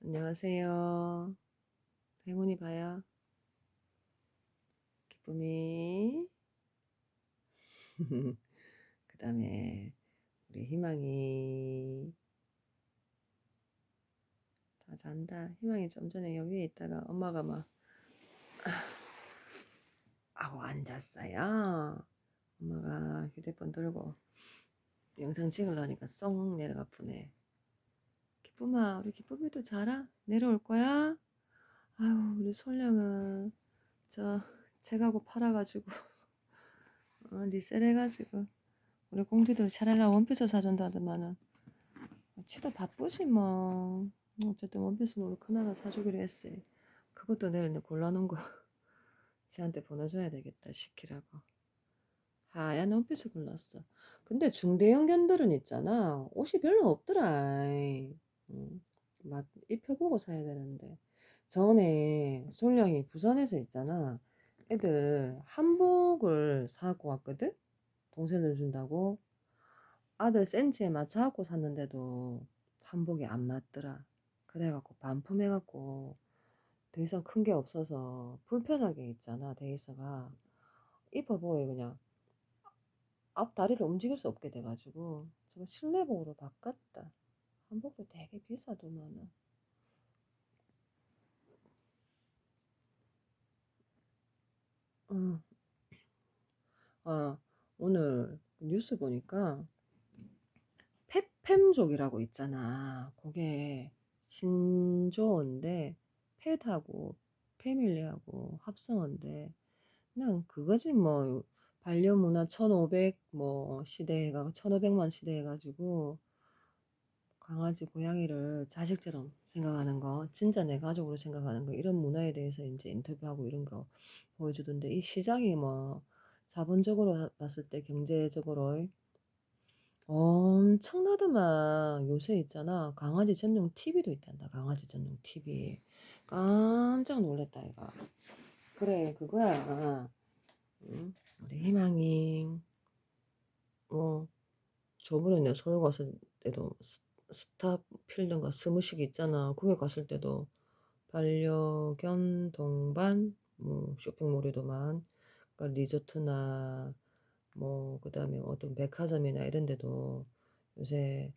안녕하세요. 행운이 봐요. 기쁨이. 그 다음에 우리 희망이. 다 잔다. 희망이 좀 전에 여기 위에 있다가 엄마가 막 하고 앉았어요. 엄마가 휴대폰 들고 영상 찍으려니까 쏙 내려가 푸네. 기쁨아, 우리 기쁨이도 자라? 내려올 거야? 아유, 우리 솔량은 저 책하고 팔아가지고 어, 리셀해가지고 우리 공주들 차랄라 원피스 사준다더만은. 치도 바쁘지 뭐. 어쨌든 원피스는 우리 큰아가 사주기로 했어요. 그것도 내일 내 골라놓은 거 지한테 보내줘야 되겠다 시키라고. 하얀 원피스 골랐어. 근데 중대 형 견들은 있잖아. 옷이 별로 없더라 음, 막 입혀보고 사야 되는데 전에 솔량이 부산에서 있잖아 애들 한복을 사갖고 왔거든? 동생들 준다고. 아들 센치에 맞춰 갖고 샀는데도 한복이 안 맞더라. 그래갖고 반품해갖고 더 이상 큰 게 없어서 불편하게 있잖아, 데이서가. 입어보여, 그냥. 앞 다리를 움직일 수 없게 돼가지고 제가 실내복으로 바꿨다. 한복도 되게 비싸더만은. 어. 아, 오늘 뉴스 보니까 페팸족이라고 있잖아. 그게 신조어인데 펫하고 패밀리하고 합성어인데 그냥 그거지 뭐 반려문화 1500 뭐 시대가 1500만 시대 해가지고 강아지 고양이를 자식처럼 생각하는 거 진짜 내 가족으로 생각하는 거 이런 문화에 대해서 이제 인터뷰하고 이런 거 보여주던데 이 시장이 뭐 자본적으로 봤을 때 경제적으로 엄청나더만 요새 있잖아. 강아지 전용 TV도 있단다. 강아지 전용 TV 깜짝 놀랐다 이가 그래 그거야. 응? 우리 희망이. 어 저번에 내가 서울 갔을 때도 스- 스타필드인가 스무식 있잖아. 거기 갔을 때도 반려견 동반 뭐 쇼핑몰에도만 그러니까 리조트나 뭐 그다음에 어떤 백화점이나 이런 데도 요새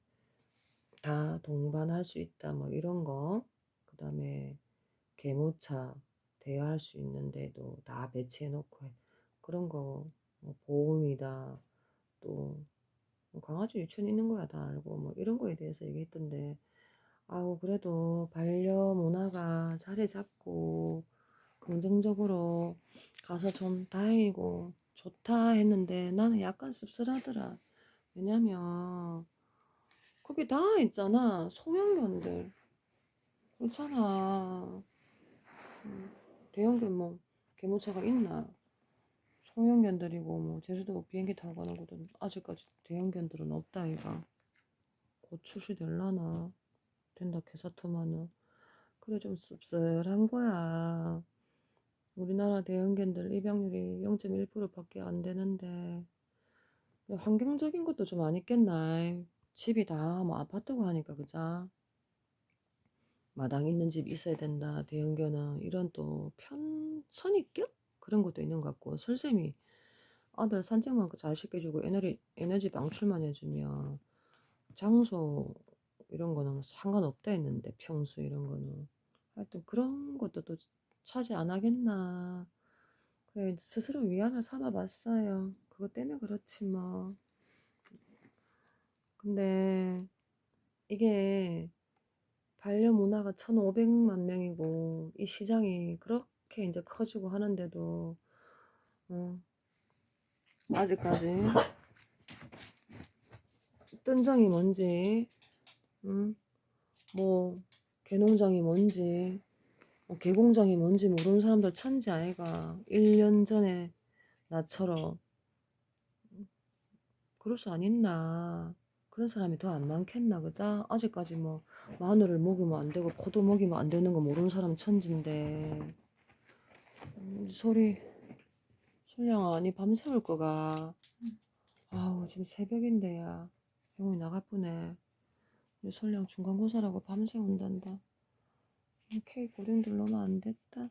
다 동반할 수 있다 뭐 이런 거. 그다음에 개모차 대여할 수 있는 데도 다 배치해 놓고 해. 그런 거 뭐 보험이다. 또뭐 강아지 유치원 있는 거야 다 알고 뭐 이런 거에 대해서 얘기했던데 아우 그래도 반려 문화가 자리 잡고 긍정적으로 가서 좀 다행이고 좋다 했는데 나는 약간 씁쓸하더라. 왜냐면 거기 다 있잖아. 소형견들. 그렇잖아. 음, 대형견 뭐 개모차가 있나? 소형견들이고 뭐 제주도 비행기 타고 가는 것도 아직까지 대형견들은 없다 이가. 곧 출시될라나? 된다 개사토마는. 그래 좀 씁쓸한 거야. 우리나라 대형견들 입양률이 0.1%밖에 안 되는데 환경적인 것도 좀 안 있겠나. 집이 다 뭐 아파트고 하니까 그자. 마당 있는 집 있어야 된다. 대형견은 이런 또 편 선입견 그런 것도 있는 것 같고 설쌤이 아들 산책만 잘 시켜주고 에너지 에너지 방출만 해주면 장소 이런 거는 상관없다 했는데 평수 이런 거는 하여튼 그런 것도 또 차지 안 하겠나. 그래, 스스로 위안을 삼아봤어요. 그것 때문에 그렇지 뭐. 근데 이게 반려 문화가 1,500만 명이고 이 시장이 그렇게 이제 커지고 하는데도. 어, 아직까지. 뜬정이 뭔지, 응? 뭐 개농장이 뭔지, 뭐 개공장이 뭔지 모르는 사람들 천지 아이가 1년 전에 나처럼 그럴 수안 있나. 그런 사람이 더 안 많겠나 그자 아직까지 뭐 마늘을 먹으면 안 되고 포도 먹이면 안 되는 거 모르는 사람 음, 소리. 솔량 아 니 밤새울 거가. 아우 지금 새벽인데야. 형이 나가쁘네. 우리 솔량 중간고사라고 밤새 온단다. 케이크 고딩들 너무 안 됐다.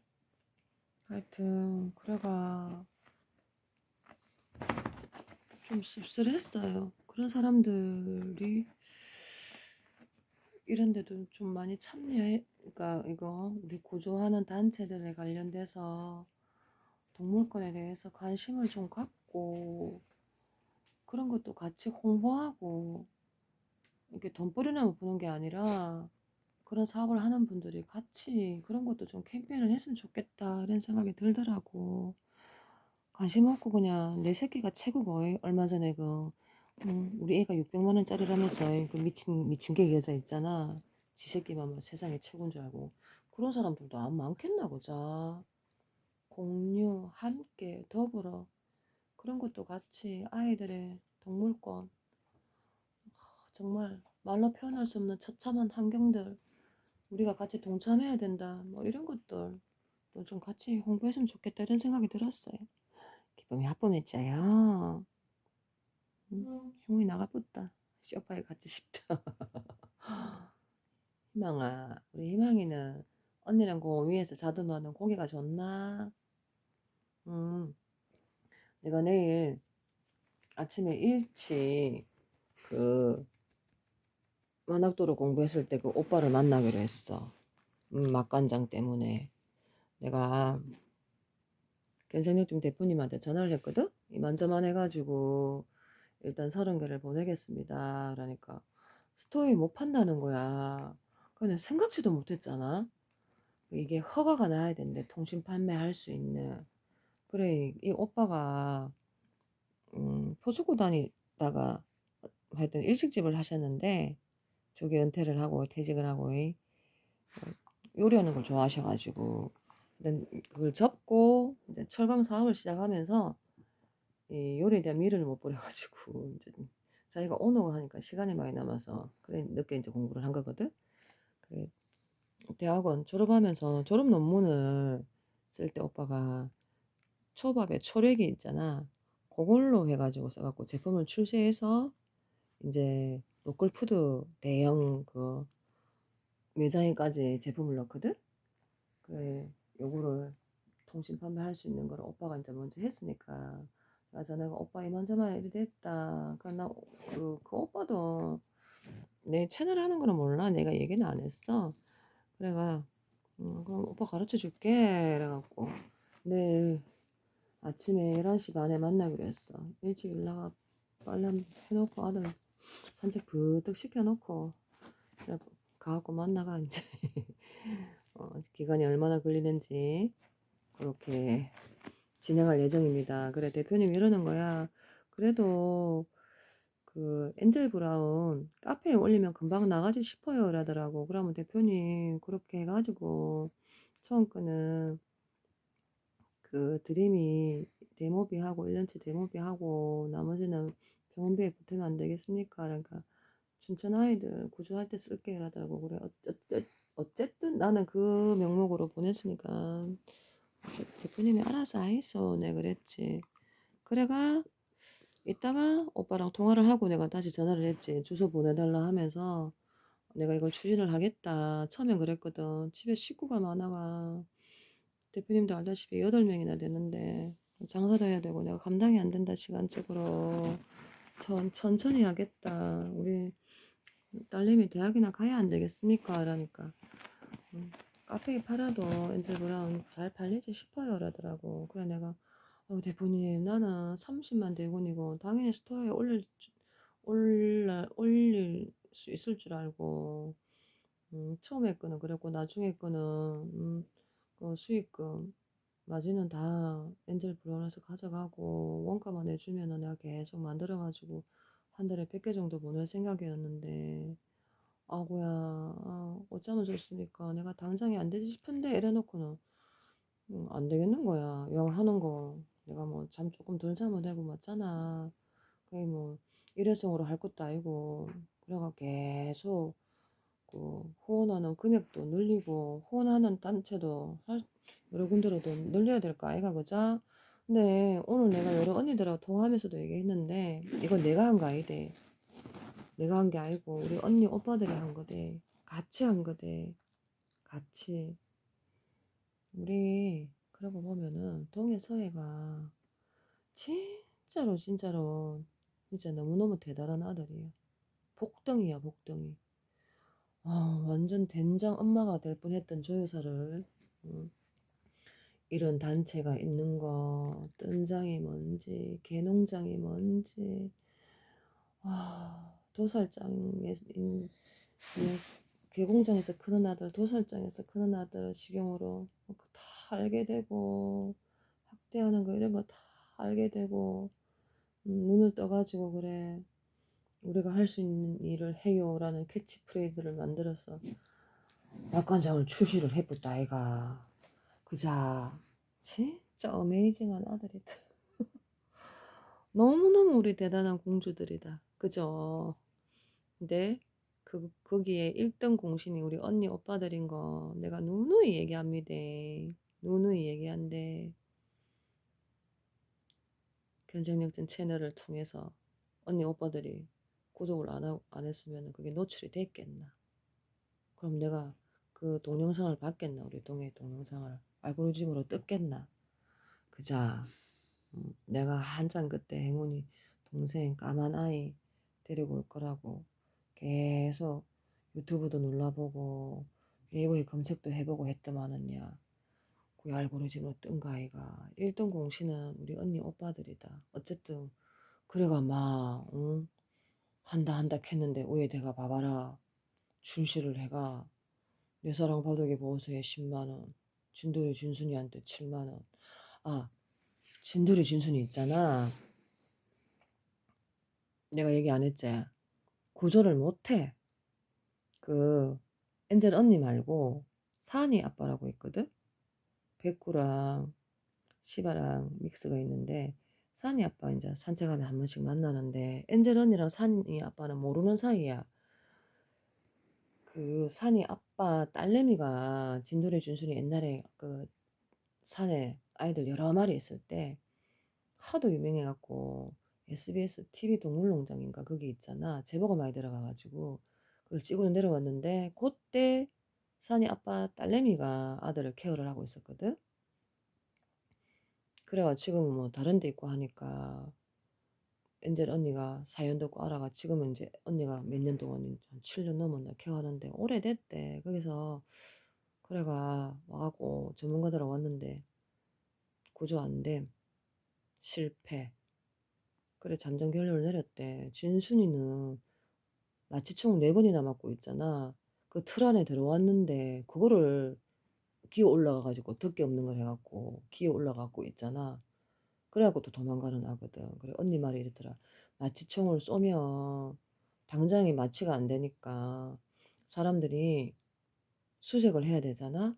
하여튼 그래가 좀 씁쓸했어요. 그런 사람들이 이런 데도 좀 많이 참여해, 그러니까 이거 우리 구조하는 단체들에 관련돼서 동물권에 대해서 관심을 좀 갖고 그런 것도 같이 홍보하고 이렇게 돈벌이나 보는 게 아니라 그런 사업을 하는 분들이 같이 그런 것도 좀 캠페인을 했으면 좋겠다 이런 생각이 들더라고. 관심 없고 그냥 내 새끼가 최고고 얼마 전에 그 음, 우리 애가 600만 원짜리라면서 그 미친 미친 개 여자 있잖아. 지 새끼만 막 세상에 최고인 줄 알고 그런 사람들도 안 많겠나 보자. 공유 함께 더불어 그런 것도 같이 아이들의 동물권 하, 정말 말로 표현할 수 없는 처참한 환경들 우리가 같이 동참해야 된다 뭐 이런 것들 좀 같이 홍보했으면 좋겠다 이런 생각이 들었어요. 기쁨이 하품했자요. 응? 형이 나가붙다. 쇼파에 같이 싶다. 희망아, 우리 희망이는 언니랑 그 위에서 자두마는 고기가 좋나? 음, 내가 내일 아침에 일찍 그 만학도로 공부했을 때 그 오빠를 만나기로 했어. 음, 막간장 때문에. 내가 견생육중 대표님한테 전화를 했거든? 이만저만 해가지고 일단 서른 개를 보내겠습니다. 그러니까 스토리 못 판다는 거야. 그냥 생각지도 못했잖아. 이게 허가가 나야 되는데 통신 판매할 수 있는. 그래 이 오빠가 음, 포수구 다니다가 하여튼 일식집을 하셨는데 저기 은퇴를 하고 퇴직을 하고 어, 요리하는 걸 좋아하셔가지고 그걸 접고 이제 철강 사업을 시작하면서 이 요리에 대한 미련을 못 버려가지고 이제 자기가 오너가 하니까 시간이 많이 남아서 그래 늦게 이제 공부를 한 거거든. 그래 대학원 졸업하면서 졸업 논문을 쓸 때 오빠가 초밥에 초래기 있잖아. 그걸로 해 가지고 써 갖고 제품을 출시해서 이제 로컬 푸드 대형 그 매장에까지 제품을 넣거든. 그래 요거를 통신 판매할 수 있는 거를 오빠가 이제 먼저 했으니까. 내가 오빠 이만저만 이리 됐다. 그나 그, 그 오빠도 내 채널 하는 거는 몰라. 내가 얘기는 안 했어. 그래가 음, 그럼 오빠 가르쳐 줄게. 그래갖고 내일 아침에 11시 반에 만나기로 했어 일찍 일 나가 빨리 해놓고 아들 산책 부득 시켜놓고 가갖고 만나가 이제 어, 기간이 얼마나 걸리는지 그렇게 진행할 예정입니다. 그래 대표님 이러는 거야. 그래도 그 엔젤 브라운 카페에 올리면 금방 나가지 싶어요 이러더라고. 그러면 대표님 그렇게 해가지고 처음 거는 그 드림이 데모비 하고 1년치 데모비 하고 나머지는 병원비에 보태면 안 되겠습니까? 그러니까 춘천 아이들 구조할 때 쓸게 이러더라고. 그래 어쨌든 어쨌든 나는 그 명목으로 보냈으니까 대표님이 알아서 하이소 내 그랬지 그래가 이따가 오빠랑 통화를 하고 내가 다시 전화를 했지 주소 보내달라 하면서 내가 이걸 추진을 하겠다 처음엔 그랬거든 집에 식구가 많아가 대표님도 알다시피 8명이나 되는데 장사도 해야 되고 내가 감당이 안 된다 시간적으로. 천, 천천히 하겠다. 우리 딸내미 대학이나 가야 안 되겠습니까? 라니까. 음, 카페에 팔아도 엔젤 브라운 잘 팔리지 싶어요 라더라고. 그래 내가 어, 대표님 나는 30만 대군이고 당연히 스토어에 올릴 올라, 올릴 수 있을 줄 알고. 음, 처음에 거는 그랬고 나중에 거는 음, 그 수익금 마진은 다 엔젤 브라운에서 가져가고 원가만 내주면은 내가 계속 만들어가지고 한 달에 100개 정도 보낼 생각이었는데 아구야 아, 어쩌면 좋습니까? 내가 당장이 안 되지 싶은데 이래놓고는 음, 안 되겠는 거야. 영 하는 거 내가 뭐 잠 조금 덜 자면 되고 맞잖아. 그게 뭐 일회성으로 할 것도 아니고 그래가 계속 그 후원하는 금액도 늘리고 후원하는 단체도 여러 군데로도 늘려야 될 거 아이가 그죠? 근데 오늘 내가 여러 언니들하고 통화하면서도 얘기했는데 이건 내가 한 거 아니대. 내가 한 게 아니고 우리 언니 오빠들이 한 거대. 같이 한 거대. 같이. 우리 그러고 보면은 동해 서해가 진짜로 진짜로 진짜 너무너무 대단한 아들이야. 복덩이야 복덩이. 아 완전 된장 엄마가 될 뻔했던 조 여사를. 음, 이런 단체가 있는 거. 뜬장이 뭔지 개농장이 뭔지. 아 도살장에 인- 예, 개공장에서 크는 아들 도살장에서 크는 아들 식용으로 다 알게 되고 학대하는 거 이런 거 다 알게 되고 음, 눈을 떠가지고 그래 우리가 할 수 있는 일을 해요라는 캐치프레이즈를 만들어서 약관장을 출시를 해봤다 아이가. 그자 진짜 어메이징한 아들이다. 너무너무 우리 대단한 공주들이다. 그죠? 근데 그 거기에 1등 공신이 우리 언니 오빠들인 거 내가 누누이 얘기합니다. 누누이 얘기한데 견적역전 채널을 통해서 언니 오빠들이 구독을 안, 하고, 안 했으면 그게 노출이 됐겠나? 그럼 내가 그 동영상을 봤겠나? 우리 동의 동영상을 알고리즘으로 떴겠나? 그자 음, 내가 한참 그때 행운이 동생 까만 아이 데리고 올 거라고 계속 유튜브도 눌러보고 네이버에 검색도 해보고 했더만은야. 그 알고리즘으로 뜬거 아이가 1등 공신은 우리 언니 오빠들이다. 어쨌든 그래가 막 응? 한다 한다 했는데 내가 봐봐라. 출시를 해가 내 사랑 바둑의 보호소에 10만원 진돌이 진순이한테 7만원. 아 진돌이 진순이 있잖아. 내가 얘기 안 했지? 구조를 못해. 그 엔젤 언니 말고 사니 아빠라고 있거든? 백구랑 시바랑 믹스가 있는데 산이 아빠 이제 산책하면 한 번씩 만나는데 엔젤 언니랑 산이 아빠는 모르는 사이야. 그 산이 아빠 딸내미가 진돌이 준순이 옛날에 그 산에 아이들 여러 마리 있을 때 하도 유명해갖고 SBS TV 동물농장인가 그게 있잖아 제보가 많이 들어가가지고 그걸 찍어 내려왔는데 그때 산이 아빠 딸내미가 아들을 케어를 하고 있었거든. 그래 가 지금은 뭐 다른 데 있고 하니까 엔젤 언니가 사연 듣고 알아가 지금은 이제 언니가 몇 년 동안 한 7 년 넘었나 케어하는데 오래됐대. 거기서 그래가 와 갖고 전문가들 왔는데 구조 안 됨. 실패. 그래 잠정 결론을 내렸대. 진순이는 마취총 네 번이나 맞고 있잖아. 그 틀 안에 들어왔는데 그거를 기어 올라가가지고 덮개 없는 걸 해갖고 기어 올라가고 있잖아. 그래갖고 또 도망가는 아거든. 그래 언니 말이 이랬더라. 마취총을 쏘면 당장에 마취가 안 되니까 사람들이 수색을 해야 되잖아.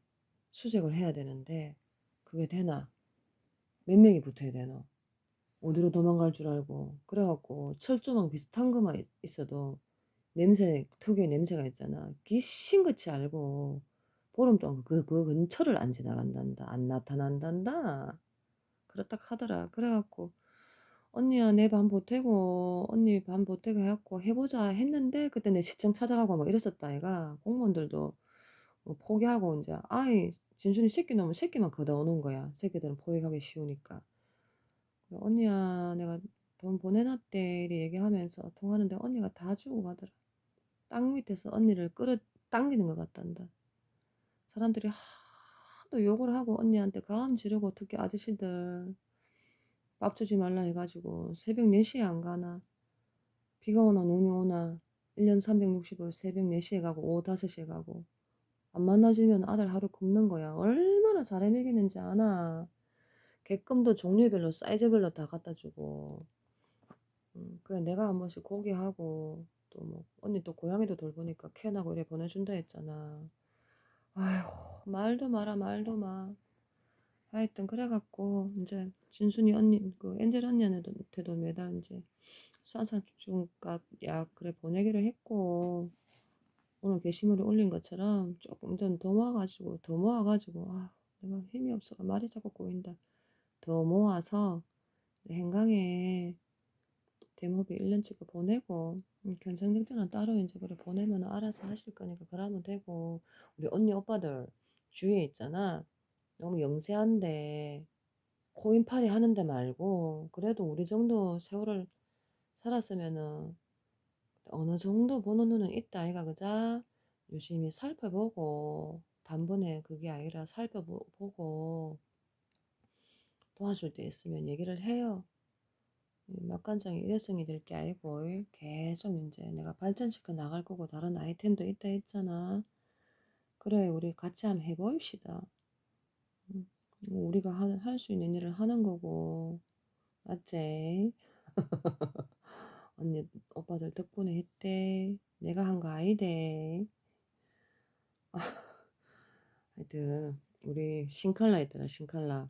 수색을 해야 되는데 그게 되나? 몇 명이 붙어야 되나? 어디로 도망갈 줄 알고 그래갖고 철조망 비슷한 것만 있- 있어도 냄새 특유의 냄새가 있잖아. 귀신같이 알고 보름 동안 그, 그 근처를 안 지나간단다. 안 나타난단다. 그렇다 하더라. 그래갖고 언니야 내 반 보태고 언니 반 보태고 해갖고 해보자 했는데 그때 내 시청 찾아가고 막 이랬었다 아이가 공무원들도 뭐 포기하고 이제 아이 진순이 새끼 놈은 새끼만 걷어오는 거야. 새끼들은 포획하기 쉬우니까. 언니야 내가 돈 보내놨대 이래 얘기하면서 통화하는데 언니가 다 주고 가더라. 땅 밑에서 언니를 끌어 당기는 것 같단다. 사람들이 하도 욕을 하고 언니한테 가음 지르고 특히 아저씨들 밥 주지 말라 해가지고 새벽 4시에 안 가나? 비가 오나 눈이 오나? 1년 365일 새벽 4시에 가고 오후 5시에 가고 안 만나지면 아들 하루 굶는 거야. 얼마나 잘 해 먹이는지 아나? 개껌도 종류별로 사이즈별로 다 갖다 주고. 음, 그래 내가 한 번씩 고기하고 또 뭐 언니 또 고양이도 돌보니까 캔하고 이래 보내준다 했잖아 아휴 말도 마라 말도 마. 하여튼 그래갖고 이제 진순이 언니 그 엔젤 언니한테도 매달 이제 산산중값 약 그래 보내기로 했고 오늘 게시물에 올린 것처럼 조금 좀더 모아가지고 더 모아가지고 아 내가 힘이 없어가 말이 자꾸 꼬인다. 더 모아서 행강에 데모비 1년치가 보내고 음, 견적증은 따로 이제 그래 보내면 알아서 하실 거니까 그러면 되고. 우리 언니 오빠들 주위에 있잖아. 너무 영세한데 코인팔이 하는데 말고 그래도 우리 정도 세월을 살았으면은 어느 정도 보는 눈은 있다 아이가. 그자? 유심히 살펴보고 단번에 그게 아니라 살펴보고 도와줄 때 있으면 얘기를 해요. 이 막간장이 일회성이 될 게 아니고 이 계속 이제 내가 발전시켜 나갈 거고 다른 아이템도 있다 했잖아. 그래 우리 같이 한번 해봅시다. 음, 뭐 우리가 할 수 있는 일을 하는 거고 맞지? 언니 오빠들 덕분에 했대. 내가 한 거 아니대. 하여튼 우리 신칼라 있더라 신칼라.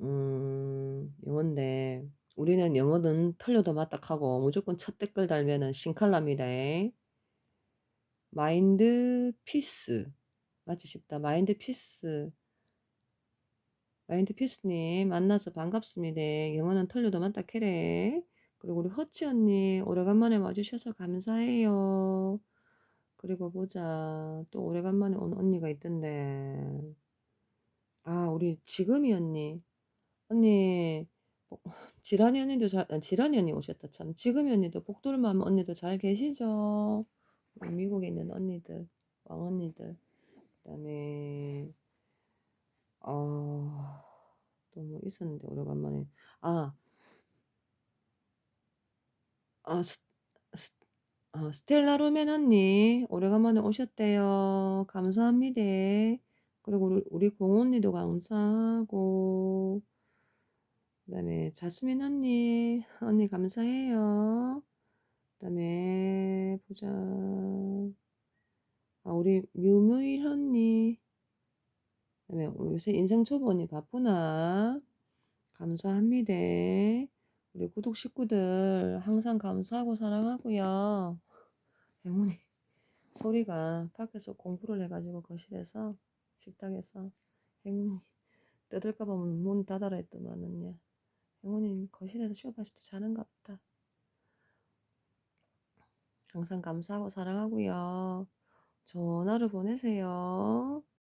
음 영어인데 우리는 영어는 틀려도 맞닥하고 무조건 첫 댓글 달면은 신칼라입니다. 마인드 피스 맞지 싶다. 마인드 피스 마인드 피스님 만나서 반갑습니다. 영어는 맞다 캐래. 그리고 우리 허치 언니 오래간만에 와주셔서 감사해요. 그리고 보자. 또 오래간만에 온 언니가 있던데. 아, 우리 지금이 언니. 언니, 어, 지란이 언니도 잘, 아, 지란이 언니 오셨다 참. 지금이 언니도 복돌맘 언니도 잘 계시죠? 미국에 있는 언니들, 왕 언니들. 그다음에 어, 또 뭐 있었는데 오래간만에. 아, 아, 스, 스, 아, 스텔라 로멘 언니 오래간만에 오셨대요. 감사합니다. 그리고 우리, 우리 공 언니도 감사하고 그다음에 자스민 언니 언니 감사해요. 그다음에 보자. 아, 우리 뮤뮤일 언니 그다음에 요새 인생 초보 언니 바쁘나? 감사합니다. 우리 구독 식구들 항상 감사하고 사랑하고요. 행운이 소리가 밖에서 공부를 해가지고 거실에서 식탁에서 행운이 뜯을까봐 문 닫아라 했더만은요. 행운이 거실에서 쇼파시도 자는가 보다. 항상 감사하고 사랑하고요. 전화를 보내세요.